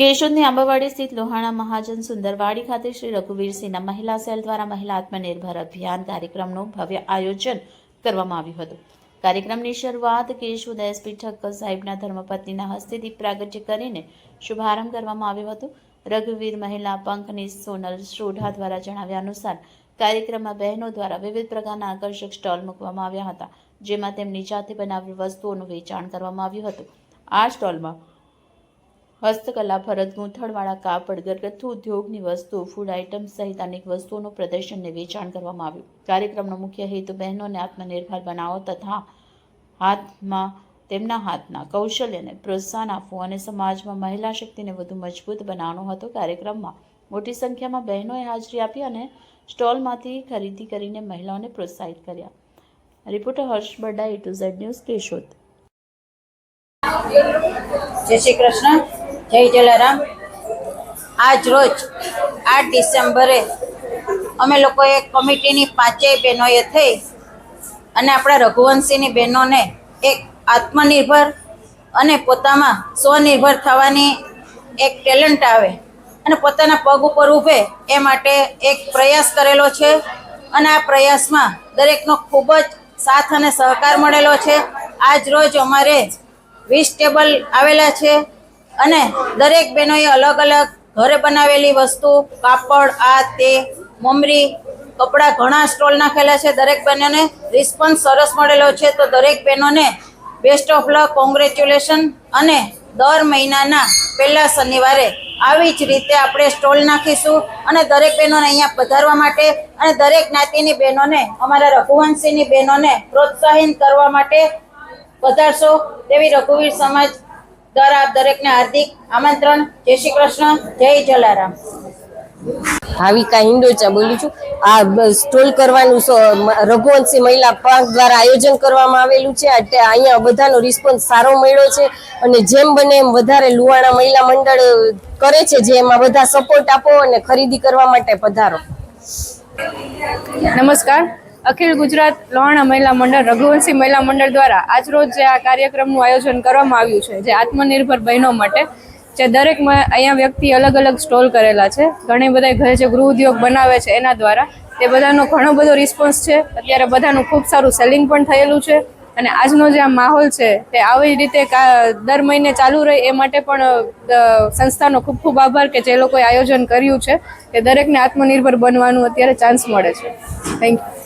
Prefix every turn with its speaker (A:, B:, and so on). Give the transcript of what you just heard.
A: કેશોદની આંબાવાડી સ્થિત લોહાણા મહાજન સુંદરવાડી ખાતે શ્રી રઘુવીરસિંહના મહિલા સેલ દ્વારા મહિલા આત્મનિર્ભર અભિયાન કાર્યક્રમનું ભવ્ય આયોજન કરવામાં આવ્યું હતું. કાર્યક્રમની શરૂઆત કેશોદ એસપી ઠક્કર સાહેબના ધર્મપત્નીના હસ્તે દીપ પ્રાગટ્ય કરીને શુભારંભ કરવામાં આવ્યો હતો. રઘુવીર મહિલા પંખની સોનલ સોઢા દ્વારા જણાવ્યા અનુસાર કાર્યક્રમમાં બહેનો દ્વારા વિવિધ પ્રકારના આકર્ષક સ્ટોલ મૂકવામાં આવ્યા હતા, જેમાં તેમની જાતે બનાવેલ વસ્તુઓનું વેચાણ કરવામાં આવ્યું હતું. આ સ્ટોલમાં હસ્તકલા, ભરત ગૂંથણવાળા કાપડ, ઘરગથ્થુ ઉદ્યોગની વસ્તુઓ ફૂડ આઇટમ સહિત અનેક વસ્તુઓનું પ્રદર્શનને વેચાણ કરવામાં આવ્યું. કાર્યક્રમનો મુખ્ય હેતુ બહેનોને આત્મનિર્ભર બનાવો તથા હાથમાં, તેમના હાથના કૌશલ્યને પ્રોત્સાહન આપવું અને સમાજમાં મહિલા શક્તિને વધુ મજબૂત બનાવવાનો હતો કાર્યક્રમમાં. મોટી સંખ્યામાં બહેનોએ હાજરી આપી અને સ્ટોલમાંથી ખરીદી કરીને મહિલાઓને પ્રોત્સાહિત કર્યા. Reporter Harsh Bada A to Z news Keshod.
B: જય શ્રી કૃષ્ણ. જય જલારામ. આજ રોજ આઠ ડિસેમ્બરે અમે લોકોએ કમિટીની પાંચેય બહેનોએ થઈ અને આપણા રઘુવંશીની બહેનોને એક આત્મનિર્ભર અને પોતામાં સ્વનિર્ભર થવાની એક ટેલેન્ટ આવે અને પોતાના પગ ઉપર ઊભે એ માટે એક પ્રયાસ કરેલો છે અને આ પ્રયાસમાં દરેકનો ખૂબ જ સાથ અને સહકાર મળેલો છે. આજ રોજ અમારે વીસ ટેબલ આવેલા છે. અને દરેક બહેનોએ અલગ અલગ ઘરે બનાવેલી વસ્તુ, કાપડ, આ, તે, મમરી, કપડાં ઘણા સ્ટોલ નાખેલા છે. દરેક બહેનોને રિસ્પોન્સ સરસ મળેલો છે. તો દરેક બહેનોને બેસ્ટ ઓફ લક કોંગ્રેચ્યુલેશન અને દર મહિનાના પહેલા શનિવારે આવી જ રીતે આપણે સ્ટોલ નાખીશું અને દરેક બહેનોને અહીંયા પધારવા માટે અને દરેક જ્ઞાતિની બહેનોને, અમારા રઘુવંશીની બહેનોને પ્રોત્સાહિત કરવા માટે પધારશો તેવી રઘુવીર સમાજ દ્વારા આપ દરેકને હાર્દિક આમંત્રણ. જય શ્રી કૃષ્ણ. જય જલારામ.
C: ભાવિકા હિંડોચા બોલું છું. આ સ્ટોલ કરવાનું રઘુવંશી મહિલા પાંખ દ્વારા આયોજન કરવામાં આવેલું છે. અહીંયા બધાનો રિસ્પોન્સ સારો મળ્યો છે અને જેમ બને એમ વધારે લુવાણા મહિલા મંડળ કરે છે જે એમાં બધા સપોર્ટ આપો અને ખરીદી કરવા માટે પધારો.
D: નમસ્કાર. અખિલ ગુજરાત લોહાણા મહિલા મંડળ, રઘુવંશી મહિલા મંડળ દ્વારા આજરોજ જે આ કાર્યક્રમનું આયોજન કરવામાં આવ્યું છે, જે આત્મનિર્ભર બહેનો માટે જે દરેક અહીંયા વ્યક્તિ અલગ અલગ સ્ટોલ કરેલા છે. ઘણી બધા ઘરે જે ગૃહ ઉદ્યોગ બનાવે છે, એના દ્વારા તે બધાનો ઘણો બધો રિસ્પોન્સ છે. અત્યારે બધાનું ખૂબ સારું સેલિંગ પણ થયેલું છે અને આજનો જે આ માહોલ છે, તે આવી રીતે દર મહિને ચાલુ રહે એ માટે પણ સંસ્થાનો ખૂબ ખૂબ આભાર કે જે લોકોએ આયોજન કર્યું છે કે દરેકને આત્મનિર્ભર બનવાનું અત્યારે ચાન્સ મળે છે. Thank you